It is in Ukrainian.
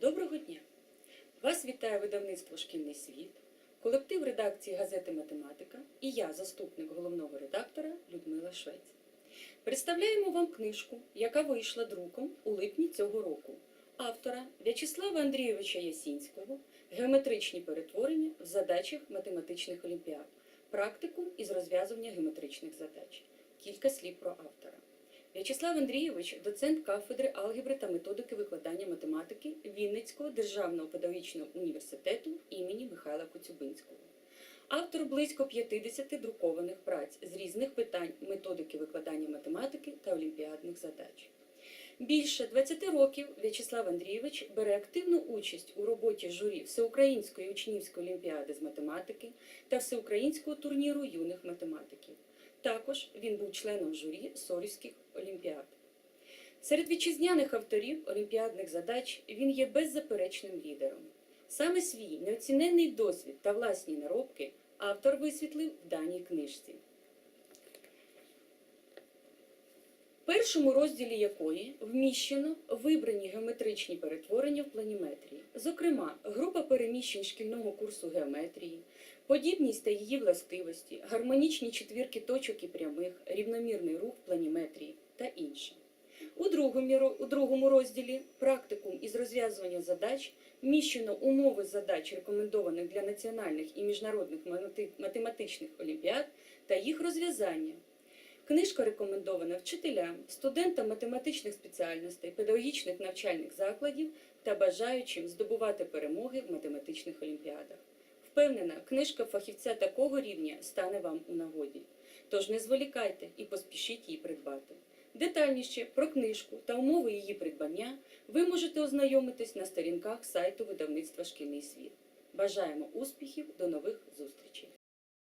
Доброго дня! Вас вітає видавництво Шкільний світ, колектив редакції газети Математика і я, заступник головного редактора Людмила Швець. Представляємо вам книжку, яка вийшла друком у липні цього року. Автора В'ячеслава Андрійовича Ясінського Геометричні перетворення в задачах математичних олімпіад. Практикум із розв'язування геометричних задач. Кілька слів про автора. В'ячеслав Андрійович, доцент кафедри алгебри та методики викладання математики Вінницького державного педагогічного університету імені Михайла Коцюбинського. Автор близько 50 друкованих праць з різних питань методики викладання математики та олімпіадних задач. Більше 20 років В'ячеслав Андрійович бере активну участь у роботі журі Всеукраїнської учнівської олімпіади з математики та Всеукраїнського турніру юних математиків. Також він був членом журі Сорівських олімпіад. Серед вітчизняних авторів олімпіадних задач він є беззаперечним лідером. Саме свій неоціненний досвід та власні наробки автор висвітлив в даній книжці. В першому розділі якої вміщено вибрані геометричні перетворення в планіметрії, зокрема, група переміщень шкільного курсу геометрії, подібність та її властивості, гармонічні четвірки точок і прямих, рівномірний рух в планіметрії та інше. У другому, у другому розділі практикум із розв'язування задач вміщено умови задач, рекомендованих для національних і міжнародних математичних олімпіад та їх розв'язання. Книжка рекомендована вчителям, студентам математичних спеціальностей, педагогічних навчальних закладів та бажаючим здобувати перемоги в математичних олімпіадах. Впевнена, книжка фахівця такого рівня стане вам у нагоді. Тож не зволікайте і поспішіть її придбати. Детальніше про книжку та умови її придбання ви можете ознайомитись на сторінках сайту видавництва Шкільний світ. Бажаємо успіхів до нових